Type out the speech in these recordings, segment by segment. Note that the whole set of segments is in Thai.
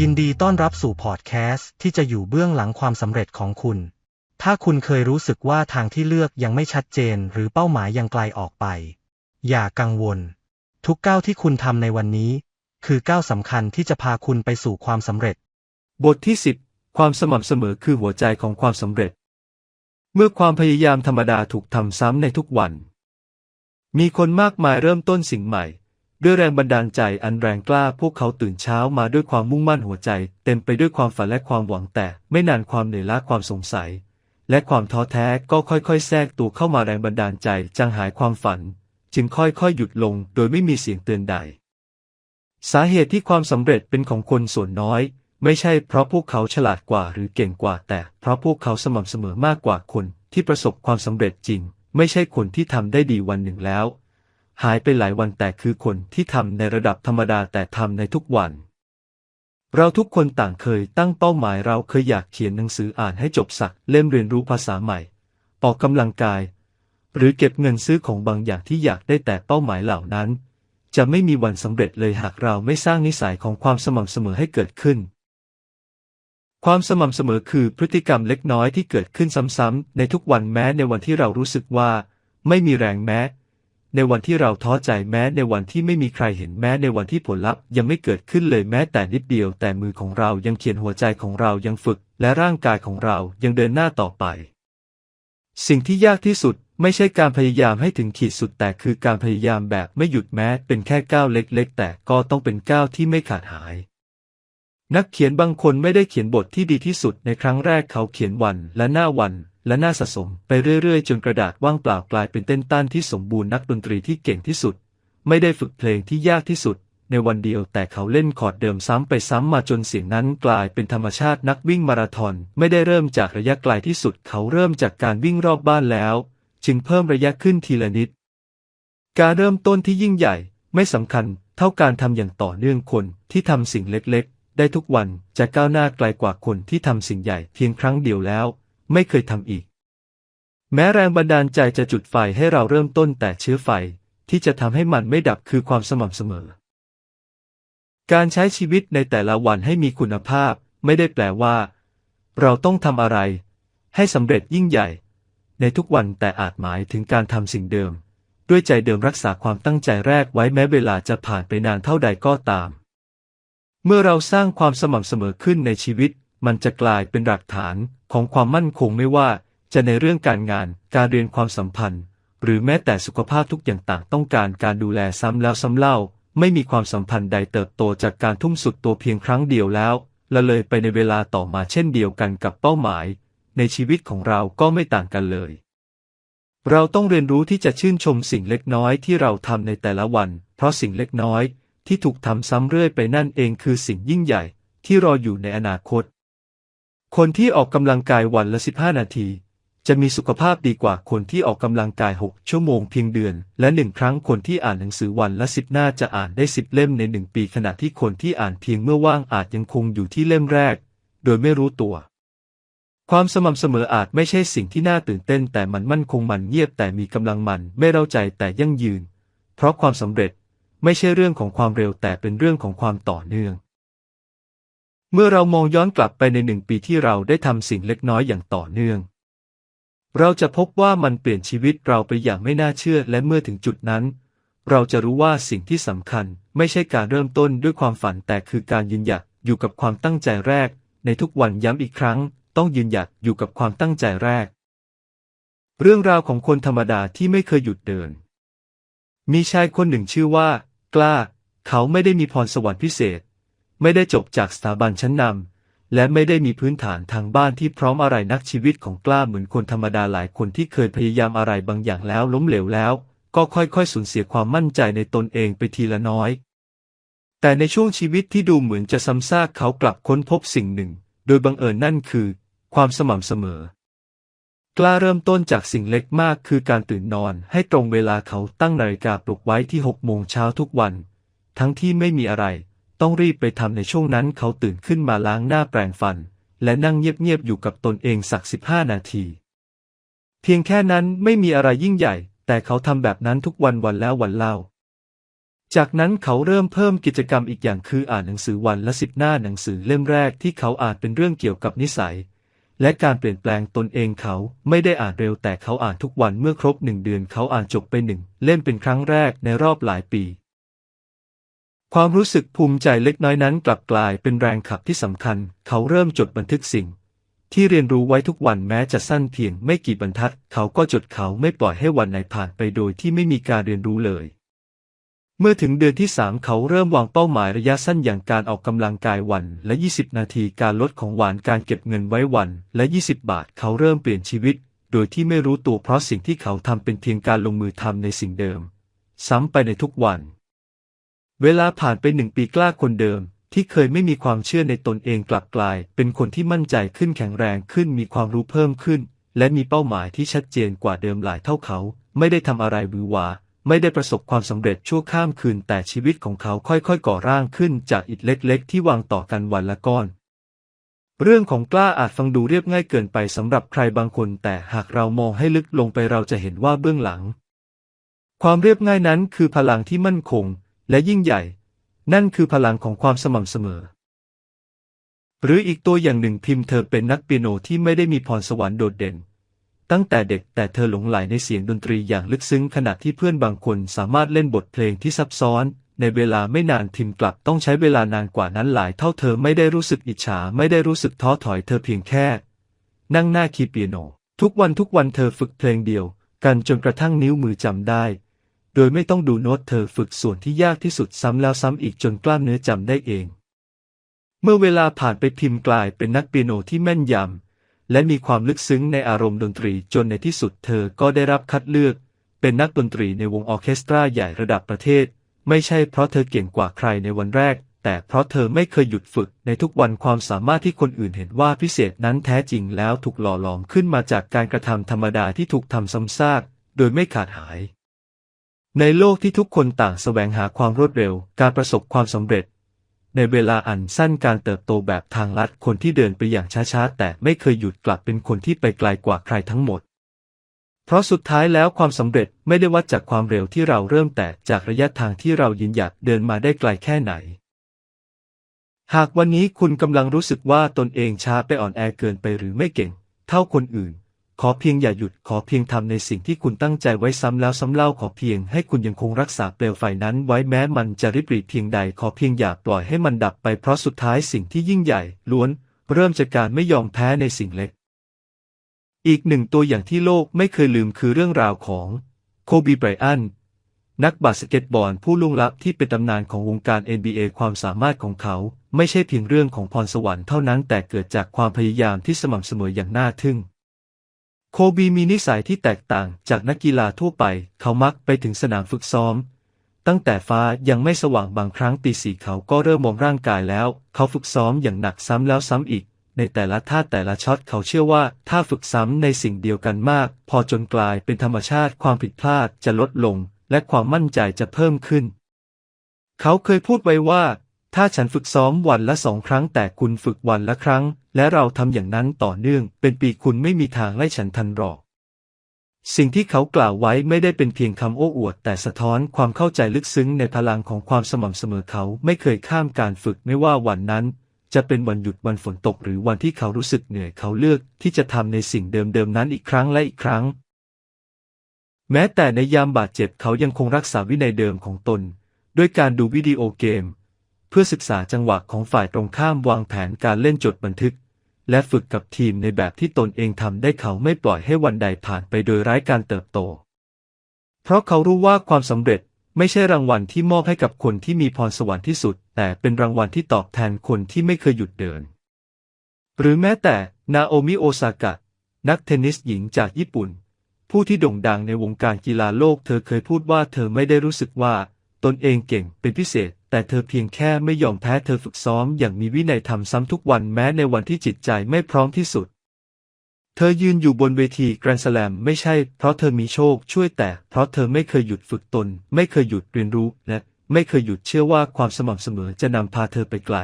ยินดีต้อนรับสู่พอดแคสต์ที่จะอยู่เบื้องหลังความสำเร็จของคุณ ถ้าคุณเคยรู้สึกว่าทางที่เลือกยังไม่ชัดเจน หรือเป้าหมายยังไกลออกไป อย่ากังวล ทุกก้าวที่คุณทำในวันนี้ คือก้าวสำคัญที่จะพาคุณไปสู่ความสำเร็จ บทที่ 10 ความสม่ำเสมอคือหัวใจของความสำเร็จ เมื่อความพยายามธรรมดาถูกทำซ้ำในทุกวัน มีคนมากมายเริ่มต้นสิ่งใหม่ ด้วยแรงบันดาลใจอันแรงกล้าพวกเขาตื่นเช้ามาด้วยความมุ่งมั่นหัวใจ เต็มไปด้วยความฝันและความหวังแต่ไม่นานความเหนื่อยล้าความสงสัย และความท้อแท้ก็ค่อยๆ แทรกตัวเข้ามาแรงบันดาลใจจางหายความฝัน จึงค่อยๆ หยุดลงโดยไม่มีเสียงเตือนใด สาเหตุที่ความสำเร็จเป็นของคนส่วนน้อย ไม่ใช่เพราะพวกเขาฉลาดกว่าหรือเก่งกว่า แต่เพราะพวกเขาสม่ำเสมอมากกว่าคนที่ประสบความสำเร็จจริง ไม่ใช่คนที่ทำได้ดีวันหนึ่งแล้ว หายไปหลายวันแต่คือคนที่ทำในระดับธรรมดาแต่ทำในทุกวัน เราทุกคนต่างเคยตั้งเป้าหมายเราเคยอยากเขียนหนังสืออ่านให้จบสักเล่มเรียนรู้ภาษาใหม่ ออกกำลังกาย หรือเก็บเงินซื้อของบางอย่างที่อยากได้แต่เป้าหมายเหล่านั้น จะไม่มีวันสำเร็จเลยหากเราไม่สร้างนิสัยของความสม่ำเสมอให้เกิดขึ้น ความสม่ำเสมอคือพฤติกรรมเล็กน้อยที่เกิดขึ้นซ้ำๆในทุกวันแม้ในวันที่เรารู้สึกว่า ไม่มีแรงแม้ ในวันที่เราท้อใจแม้ในวันที่ไม่มีใครเห็นแม้ในวันที่ผลลัพธ์ยังไม่เกิดขึ้นเลยแม้แต่นิดเดียว แต่มือของเรายังเขียนหัวใจของเรายังฝึก และร่างกายของเรายังเดินหน้าต่อไป สิ่งที่ยากที่สุดไม่ใช่การพยายามให้ถึงขีดสุดแต่คือการพยายามแบบไม่หยุดแม้เป็นแค่ก้าวเล็ก ๆ แต่ก็ต้องเป็นก้าวที่ไม่ขาดหาย นักเขียนบางคนไม่ได้เขียนบทที่ดีที่สุดในครั้งแรกเขาเขียนวันและหน้าวัน และน้าสะสมไปเรื่อยๆ จนกระดาษว่างเปล่ากลายเป็นเต้นต้านที่สมบูรณ์นักดนตรีที่เก่งที่สุด ไม่ได้ฝึกเพลงที่ยากที่สุด ในวันเดียวแต่เขาเล่นคอร์ดเดิมซ้ำไปซ้ำมาจนเสียงนั้นกลายเป็นธรรมชาตินักวิ่งมาราธอนไม่ได้เริ่มจากระยะไกลที่สุด เขาเริ่มจากการวิ่งรอบบ้านแล้ว จึงเพิ่มระยะขึ้นทีละนิด การเริ่มต้นที่ยิ่งใหญ่ไม่สำคัญเท่าการทำอย่างต่อเนื่องคนที่ทำสิ่งเล็กๆ ได้ทุกวันจะก้าวหน้าไกลกว่าคนที่ทำสิ่งใหญ่เพียงครั้งเดียวแล้ว ไม่เคยทำอีก แม้แรงบันดาลใจจะจุดไฟให้เราเริ่มต้นแต่เชื้อไฟที่จะทำให้มันไม่ดับคือความสม่ำเสมอ การใช้ชีวิตในแต่ละวันให้มีคุณภาพไม่ได้แปลว่า เราต้องทำอะไร ให้สำเร็จยิ่งใหญ่ ในทุกวันแต่อาจหมายถึงการทำสิ่งเดิม ด้วยใจเดิมรักษาความตั้งใจแรกไว้แม้เวลาจะผ่านไปนานเท่าใดก็ตาม เมื่อเราสร้างความสม่ำเสมอขึ้นในชีวิต มันจะกลายเป็นหลักฐานของความมั่นคงไม่ว่าจะในเรื่องการงาน การเรียนความสัมพันธ์ หรือแม้แต่สุขภาพทุกอย่างต่างต้องการการดูแลซ้ำแล้วซ้ำเล่า ไม่มีความสัมพันธ์ใดเติบโตจากการทุ่มสุดตัวเพียงครั้งเดียวแล้วละเลยไปในเวลาต่อมาเช่นเดียวกันกับเป้าหมาย ในชีวิตของเราก็ไม่ต่างกันเลย เราต้องเรียนรู้ที่จะชื่นชมสิ่งเล็กน้อยที่เราทำในแต่ละวัน เพราะสิ่งเล็กน้อยที่ถูกทำซ้ำเรื่อยไปนั่นเองคือสิ่งยิ่งใหญ่ที่รออยู่ในอนาคต คนที่ออกกำลังกายวันละ 15 นาที จะมีสุขภาพดีกว่าคนที่ออกกำลังกาย 6 ชั่วโมงเพียงเดือน และหนึ่งครั้งคนที่อ่านหนังสือวันละ10หน้าจะอ่านได้10เล่มในหนึ่งปี ขณะที่คนที่อ่านเพียงเมื่อว่างอาจยังคงอยู่ที่เล่มแรก โดยไม่รู้ตัว ความสม่ำเสมออาจไม่ใช่สิ่งที่น่าตื่นเต้น แต่มันมั่นคงมันเงียบแต่มีกำลังมันไม่เร้าใจแต่ยั่งยืน เพราะความสำเร็จไม่ใช่เรื่องของความเร็วแต่เป็นเรื่องของความต่อเนื่อง เมื่อเรามองย้อนกลับไปในหนึ่งปีที่เราได้ทำสิ่งเล็กน้อยอย่างต่อเนื่อง เราจะพบว่ามันเปลี่ยนชีวิตเราไปอย่างไม่น่าเชื่อและเมื่อถึงจุดนั้น เราจะรู้ว่าสิ่งที่สำคัญไม่ใช่การเริ่มต้นด้วยความฝันแต่คือการยืนหยัดอยู่กับความตั้งใจแรก ในทุกวันย้ำอีกครั้ง ต้องยืนหยัดอยู่กับความตั้งใจแรก เรื่องราวของคนธรรมดาที่ไม่เคยหยุดเดิน มีชายคนหนึ่งชื่อว่า กล้า เขาไม่ได้มีพรสวรรค์พิเศษ ไม่ได้จบจากสถาบันชั้นนำและไม่ได้มีพื้นฐานทางบ้านที่พร้อมอะไรนักชีวิตของกล้าเหมือนคนธรรมดาหลายคนที่เคยพยายามอะไรบางอย่างแล้วล้มเหลวแล้ว ก็ค่อยๆสูญเสียความมั่นใจในตนเองไปทีละน้อย แต่ในช่วงชีวิตที่ดูเหมือนจะซ้ำซากเขากลับค้นพบสิ่งหนึ่ง โดยบังเอิญนั่นคือ ความสม่ำเสมอ กล้าเริ่มต้นจากสิ่งเล็กมากคือการตื่นนอนให้ตรงเวลาเขาตั้งนาฬิกาปลุกไว้ที่หกโมงเช้าทุกวัน ทั้งที่ไม่มีอะไร ต้องรีบไปทำในช่วงนั้นเขาตื่นขึ้นมาล้างหน้าแปรงฟัน และนั่งเงียบๆอยู่กับตนเองสักสิบห้านาที เพียงแค่นั้นไม่มีอะไรยิ่งใหญ่ แต่เขาทำแบบนั้นทุกวันวันแล้ววันเล่า จากนั้นเขาเริ่มเพิ่มกิจกรรมอีกอย่างคืออ่านหนังสือวันละสิบหน้าหนังสือเล่มแรกที่เขาอ่านเป็นเรื่องเกี่ยวกับนิสัย และการเปลี่ยนแปลงตนเองเขาไม่ได้อ่านเร็วแต่เขาอ่านทุกวันเมื่อครบหนึ่งเดือนเขาอ่านจบไปหนึ่งเล่มเป็นครั้งแรกในรอบหลายปี ความรู้สึกภูมิใจเล็กน้อยนั้นกลับกลายเป็นแรงขับที่สำคัญ เขาเริ่มจดบันทึกสิ่ง ที่เรียนรู้ไว้ทุกวันแม้จะสั้นเพียงไม่กี่บรรทัด เขาก็จดเขาไม่ปล่อยให้วันไหนผ่านไปโดยที่ไม่มีการเรียนรู้เลย เมื่อถึงเดือนที่สามเขาเริ่มวางเป้าหมายระยะสั้นอย่างการออกกำลังกายวันและ 20 นาทีการลดของหวานการเก็บเงินไว้วันและ 20 บาท เขาเริ่มเปลี่ยนชีวิต โดยที่ไม่รู้ตัวเพราะสิ่งที่เขาทำเป็นเพียงการลงมือทำในสิ่งเดิม ซ้ำไปในทุกวัน เวลาผ่านไปหนึ่งปีกล้าคนเดิม ที่เคยไม่มีความเชื่อในตนเองกลับกลาย เป็นคนที่มั่นใจขึ้นแข็งแรงขึ้นมีความรู้เพิ่มขึ้น และมีเป้าหมายที่ชัดเจนกว่าเดิมหลายเท่าเขา ไม่ได้ทำอะไรบือหวาไม่ได้ประสบความสำเร็จชั่วข้ามคืน แต่ชีวิตของเขาค่อยๆ ก่อร่างขึ้นจากอิฐเล็กๆ ที่วางต่อกันวันละก้อน เรื่องของกล้าอาจฟังดูเรียบง่ายเกินไปสำหรับใครบางคน แต่หากเรามองให้ลึกลงไปเราจะเห็นว่าเบื้องหลัง ความเรียบง่ายนั้นคือพลังที่มั่นคง และยิ่งใหญ่ นั่นคือพลังของความสม่ำเสมอ หรืออีกตัวอย่างหนึ่งพิมพ์เธอเป็นนักเปียโนที่ไม่ได้มีพรสวรรค์โดดเด่น ตั้งแต่เด็กแต่เธอหลงไหลในเสียงดนตรีอย่างลึกซึ้งขณะที่เพื่อนบางคนสามารถเล่นบทเพลงที่ซับซ้อน ในเวลาไม่นานพิมกลับต้องใช้เวลานานกว่านั้นหลายเท่าเธอไม่ได้รู้สึกอิจฉาไม่ได้รู้สึกท้อถอยเธอเพียงแค่ นั่งหน้าคีย์เปียโนทุกวันทุกวันเธอฝึกเพลงเดียว กันจนกระทั่งนิ้วมือจำได้ โดยไม่ต้องดูโน้ตเธอฝึกส่วนที่ยากที่สุดซ้ำแล้วซ้ำอีกจนกล้ามเนื้อจำได้เอง เมื่อเวลาผ่านไปพิมพ์กลายเป็นนักเปียโนที่แม่นยำและมีความลึกซึ้งในอารมณ์ดนตรีจนในที่สุดเธอก็ได้รับคัดเลือก เป็นนักดนตรีในวงออเคสตราใหญ่ระดับประเทศ ไม่ใช่เพราะเธอเก่งกว่าใครในวันแรก แต่เพราะเธอไม่เคยหยุดฝึกในทุกวันความสามารถที่คนอื่นเห็นว่าพิเศษนั้นแท้จริงแล้วถูกหล่อหลอมขึ้นมาจากการกระทำธรรมดาที่ถูกทำซ้ำซากโดยไม่ขาดหาย ในโลกที่ทุกคนต่างแสวงหาความรวดเร็ว การประสบความสำเร็จ ในเวลาอันสั้นการเติบโตแบบทางลัดคนที่เดินไปอย่างช้าๆ แต่ไม่เคยหยุดกลับเป็นคนที่ไปไกลกว่าใครทั้งหมด เพราะสุดท้ายแล้วความสำเร็จไม่ได้วัดจากความเร็วที่เราเริ่มแต่จากระยะทางที่เรายืนหยัดเดินมาได้ไกลแค่ไหน หากวันนี้คุณกำลังรู้สึกว่าตนเองช้าไปอ่อนแอเกินไปหรือไม่เก่ง เท่าคนอื่น ขอเพียงอย่าหยุดขอเพียงทำในสิ่งที่คุณตั้งใจไว้ซ้ำแล้วซ้ำเล่าขอเพียงให้คุณยังคงรักษาเปลวไฟนั้นไว้แม้มันจะริบหรี่เพียงใดขอเพียงอย่าปล่อยให้มันดับไปเพราะสุดท้ายสิ่งที่ยิ่งใหญ่ล้วน เริ่มจากการไม่ยอมแพ้ในสิ่งเล็ก อีกหนึ่งตัวอย่างที่โลกไม่เคยลืมคือเรื่องราวของโคบีไบรอันนักบาสเกตบอลผู้ล่วงลับที่เป็นตำนานของวงการ NBA ความสามารถของเขา ไม่ใช่เพียงเรื่องของพรสวรรค์เท่านั้นแต่เกิดจากความพยายามที่สม่ำเสมออย่างน่าทึ่ง โคบีมีนิสัยที่แตกต่างจากนักกีฬาทั่วไป เขามักไปถึงสนามฝึกซ้อม ตั้งแต่ฟ้ายังไม่สว่างบางครั้งตีสีเขาก็เริ่มมองร่างกายแล้ว เขาฝึกซ้อมอย่างหนักซ้ำแล้วซ้ำอีก ในแต่ละท่าแต่ละช็อตเขาเชื่อว่าถ้าฝึกซ้ำในสิ่งเดียวกันมาก พอจนกลายเป็นธรรมชาติความผิดพลาดจะลดลง และความมั่นใจจะเพิ่มขึ้น เขาเคยพูดไว้ว่า ถ้าฉันฝึกซ้อมวันละสองครั้งแต่คุณฝึกวันละครั้ง และเราทำอย่างนั้นต่อเนื่อง เป็นปีคุณไม่มีทางไล่ฉันทันหรอก สิ่งที่เขากล่าวไว้ไม่ได้เป็นเพียงคำโอ้อวด แต่สะท้อนความเข้าใจลึกซึ้งในพลังของความสม่ำเสมอเขาไม่เคยข้ามการฝึกไม่ว่าวันนั้น จะเป็นวันหยุดวันฝนตกหรือวันที่เขารู้สึกเหนื่อยเขาเลือกที่จะทำในสิ่งเดิมๆนั้นอีกครั้งและอีกครั้ง แม้แต่ในยามบาดเจ็บเขายังคงรักษาวินัยเดิมของตน ด้วยการดูวิดีโอเกม เพื่อศึกษาจังหวะของฝ่ายตรงข้ามวางแผนการเล่นจดบันทึก และฝึกกับทีมในแบบที่ตนเองทำได้เขาไม่ปล่อยให้วันใดผ่านไปโดยไร้การเติบโต เพราะเขารู้ว่าความสำเร็จไม่ใช่รางวัลที่มอบให้กับคนที่มีพรสวรรค์ที่สุด แต่เป็นรางวัลที่ตอบแทนคนที่ไม่เคยหยุดเดิน หรือแม้แต่นาโอมิโอซากะ นักเทนนิสหญิงจากญี่ปุ่น ผู้ที่โด่งดังในวงการกีฬาโลก เธอเคยพูดว่าเธอไม่ได้รู้สึกว่า ตนเองเก่งเป็นพิเศษ แต่เธอเพียงแค่ไม่ยอมแพ้เธอฝึกซ้อมอย่างมีวินัยทำซ้ำทุกวันแม้ในวันที่จิตใจไม่พร้อมที่สุด เธอยืนอยู่บนเวทีแกรนด์สแลมไม่ใช่เพราะเธอมีโชคช่วยแต่เพราะเธอไม่เคยหยุดฝึกตน ไม่เคยหยุดเรียนรู้และไม่เคยหยุดเชื่อว่าความสม่ำเสมอจะนำพาเธอไปไกล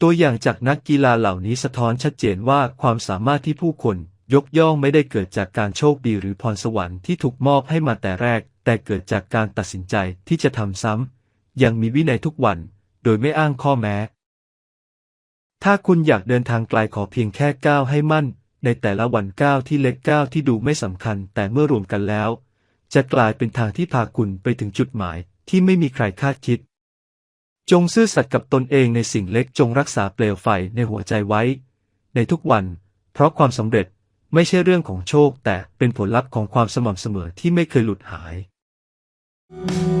ตัวอย่างจากนักกีฬาเหล่านี้สะท้อนชัดเจนว่าความสามารถที่ผู้คนยกย่องไม่ได้เกิดจากการโชคดีหรือพรสวรรค์ที่ถูกมอบให้มาแต่แรก แต่เกิดจากการตัดสินใจที่จะทำซ้ำย่างมีวินัยทุกวัน โดยไม่อ้างข้อแม้ ถ้าคุณอยากเดินทางไกลขอเพียงแค่ก้าวให้มั่น ในแต่ละวันก้าวที่เล็กก้าวที่ดูไม่สำคัญ แต่เมื่อรวมกันแล้ว จะกลายเป็นทางที่พาคุณไปถึงจุดหมายที่ไม่มีใครคาดคิด จงซื่อสัตย์กับตนเองในสิ่งเล็กจงรักษาเปลวไฟในหัวใจไว้ ในทุกวัน เพราะความสำเร็จไม่ใช่เรื่องของโชค แต่เป็นผลลัพธ์ของความสม่ำเสมอที่ไม่เคยหลุดหาย Thank you.